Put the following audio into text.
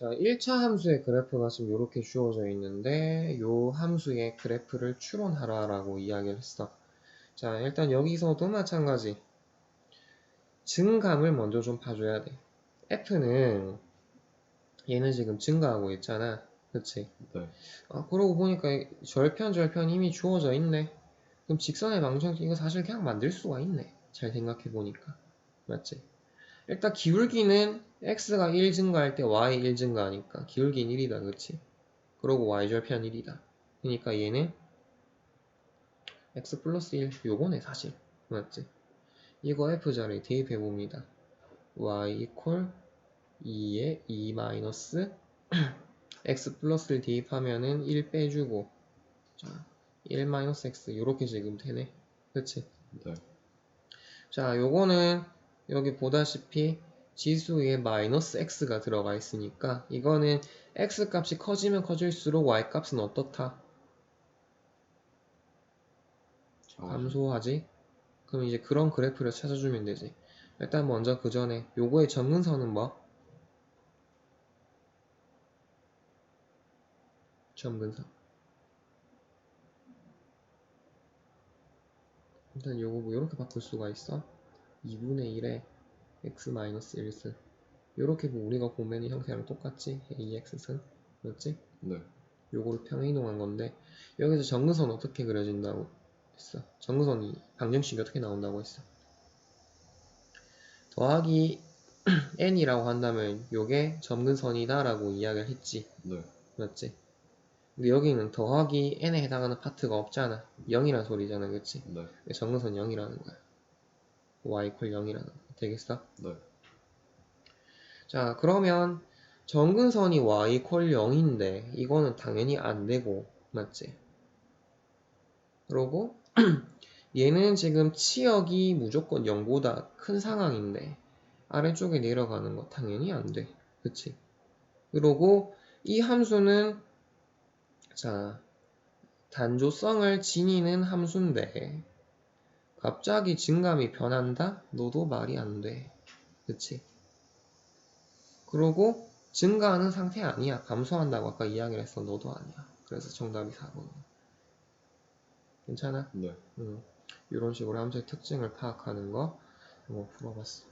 자, 1차 함수의 그래프가 지금 이렇게 주어져 있는데 요 함수의 그래프를 추론하라 라고 이야기를 했어. 자, 일단 여기서도 마찬가지. 증감을 먼저 좀 봐줘야 돼. f는 얘는 지금 증가하고 있잖아. 그치? 네. 아, 그러고 보니까 절편, 절편 이미 주어져 있네. 그럼 직선의 방정식 이거 사실 그냥 만들 수가 있네. 잘 생각해 보니까. 맞지? 일단 기울기는 x가 1 증가할 때 y 1 증가하니까 기울기는 1이다. 그치? 그러고 y 절편 1이다. 그러니까 얘는 x 플러스 1 요거네 사실. 맞지? 이거 f자리에 대입해 봅니다. y 이퀄 2에 2 마이너스 x 플러스를 대입하면은 1 빼주고 자, 1 마이너스 x 요렇게 지금 되네. 그치? 네. 자, 요거는 여기 보다시피 지수에 마이너스 x가 들어가 있으니까 이거는 x 값이 커지면 커질수록 y 값은 어떻다? 아, 감소하지? 그럼 이제 그런 그래프를 찾아주면 되지. 일단 먼저 그 전에 요거의 점근선은 뭐? 점근선. 일단 요거 뭐 이렇게 바꿀 수가 있어. 2분의 1에 x-1승. 요렇게 뭐 우리가 보면 형태랑 똑같지? ax승. 맞지? 네. 요거를 평행이동한 건데 여기서 점근선 어떻게 그려진다고 했어? 점근선이 방정식이 어떻게 나온다고 했어? 더하기 n이라고 한다면 요게 점근선이다 라고 이야기를 했지 네. 맞지? 근데 여기는 더하기 n에 해당하는 파트가 없잖아 0이란 소리잖아 그치? 네. 점근선 0이라는 거야 y 이퀄 0이라는 거 되겠어? 네. 자 그러면 정근선이 y 이퀄 0인데 이거는 당연히 안 되고 맞지? 그러고 얘는 지금 치역이 무조건 0보다 큰 상황인데 아래쪽에 내려가는 거 당연히 안 돼. 그치? 그러고 이 함수는 자 단조성을 지니는 함수인데 갑자기 증감이 변한다? 너도 말이 안 돼. 그치? 그러고 증가하는 상태 아니야. 감소한다고 아까 이야기를 했어. 너도 아니야. 그래서 정답이 4번이야. 괜찮아? 네. 음, 이런 식으로 함수의 특징을 파악하는 거 한번 풀어봤어.